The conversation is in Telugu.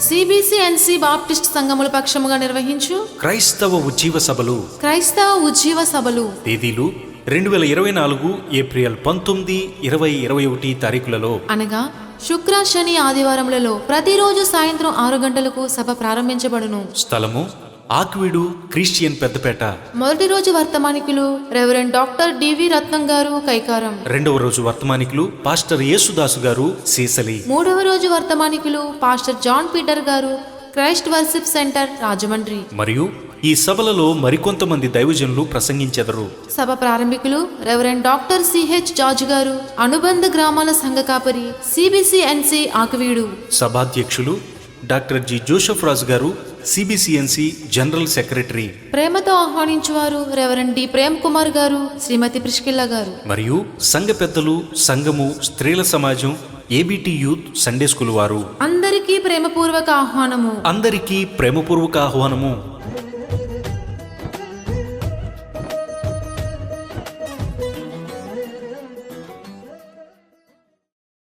సిబిసిఎన్సి బాప్టిస్ట్ సంఘముల పక్షముగా నిర్వహించు. క్రైస్తవ ఉజ్జీవ సభలు. క్రైస్తవ ఉజ్జీవ సభలు. తేదీలు రెండు వేల ఇరవై నాలుగు ఏప్రిల్ పంతొమ్మిది ఇరవై ఇరవై ఒకటి తారీఖులలో. అనగా శుక్ర శని ఆదివారములలో ప్రతిరోజు సాయంత్రం ఆరు గంటలకు సభ ప్రారంభించబడును. స్థలము ఆక్వీడు క్రిస్టియన్ పెద్దపేట. మొదటి రోజు వర్తమానికులు రెవరెండ్ డాక్టర్ డివి రత్నం గారు కైకారం. రెండవ రోజు వర్తమానికులు పాస్టర్ యేసుదాసు గారు సీసలి. మూడవ రోజు వర్తమానికులు pastor John Peter garu Christ worship centre Rajahmundry. మరియు ఈ సభలలో మరికొంతమంది దైవజనులు ప్రసంగించెదరు. సభ ప్రారంభికులు reverend doctor CH George garu అనుబంధ గ్రామాల సంఘ కాపరి సిబిసిఎన్సి ఆకువీడు. సభాధ్యక్షులు డాక్టర్ జి జోసెఫ్ రాజు గారు సిబిసిఎన్సి జనరల్ సెక్రటరీ. ప్రేమతో ఆహ్వానించువారు reverend D Prem Kumar garu Shrimati Priscilla గారు. మరియు సంఘ పెద్దలు సంఘము స్త్రీల సమాజం ఏబిటి యూత్ సండే స్కూల్ వారు. అందరికీ ప్రేమపూర్వక ఆహ్వానము. అందరికీ ప్రేమపూర్వక ఆహ్వానము.